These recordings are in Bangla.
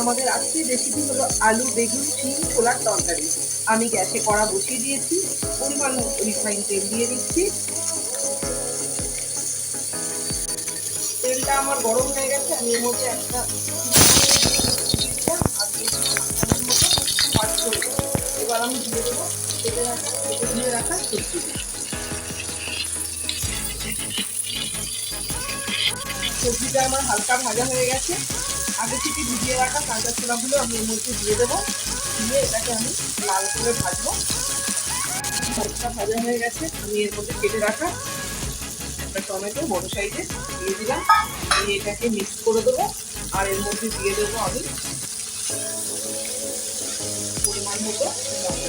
আমাদের আজকের রেসিপি হলো আলু, বেগুন, শিম, ছোলার তরকারি। আমি গ্যাসে কড়া বসিয়ে দিয়েছি, পরিমাণ মতো রিফাইন তেল দিয়ে দিচ্ছি। তেলটা আমার গরম হয়ে গেছে, আমি এর মধ্যে একটা। এবার আমি দিয়ে দেবো সবজিটা সবজিটা আমার হালকা ভাজা হয়ে গেছে। আগে থেকে ভিজিয়ে রাখা কাঁচা ছোলাগুলো আমি এর মধ্যে দিয়ে দেবো। দিয়ে এটাকে আমি লাল করে ভাজবো। হালকা ভাজা হয়ে গেছে। আমি এর মধ্যে কেটে রাখা একটা টমেটো বড় সাইজে দিয়ে দিলাম। দিয়ে এটাকে মিক্স করে দেবো। আর এর মধ্যে দিয়ে দেবো আমি পরিমাণ মতো আমি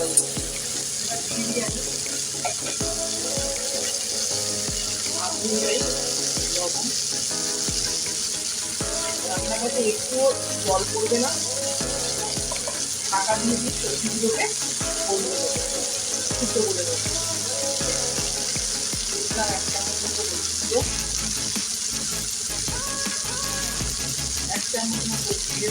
স্বাদ অনুযায়ী লবণ রান্নার মধ্যে একটুও জল পড়বে না। ঢাকা দিয়ে দিয়ে সবজিগুলোকে সিদ্ধ করে দেবো। এক চামচ মতো হলুদ এক চামচ মতো জিরে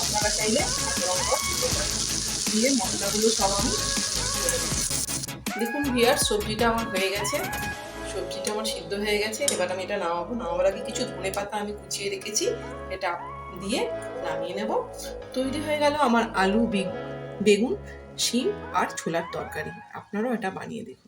আপনারা চাইলে লঙ্কা দিয়ে মশলাগুলো সব আমি। দেখুন ভিয়ার সবজিটা আমার হয়ে গেছে। সবজিটা আমার সিদ্ধ হয়ে গেছে। এবার আমি এটা নামাবো। নামাবার আগে কিছু ধনে পাতা আমি কুচিয়ে রেখেছি। এটা দিয়ে নামিয়ে নেব। তৈরি হয়ে গেল আমার আলু বেগ- বেগুন, শিম আর ছোলার তরকারি। আপনারাও এটা বানিয়ে দেখুন।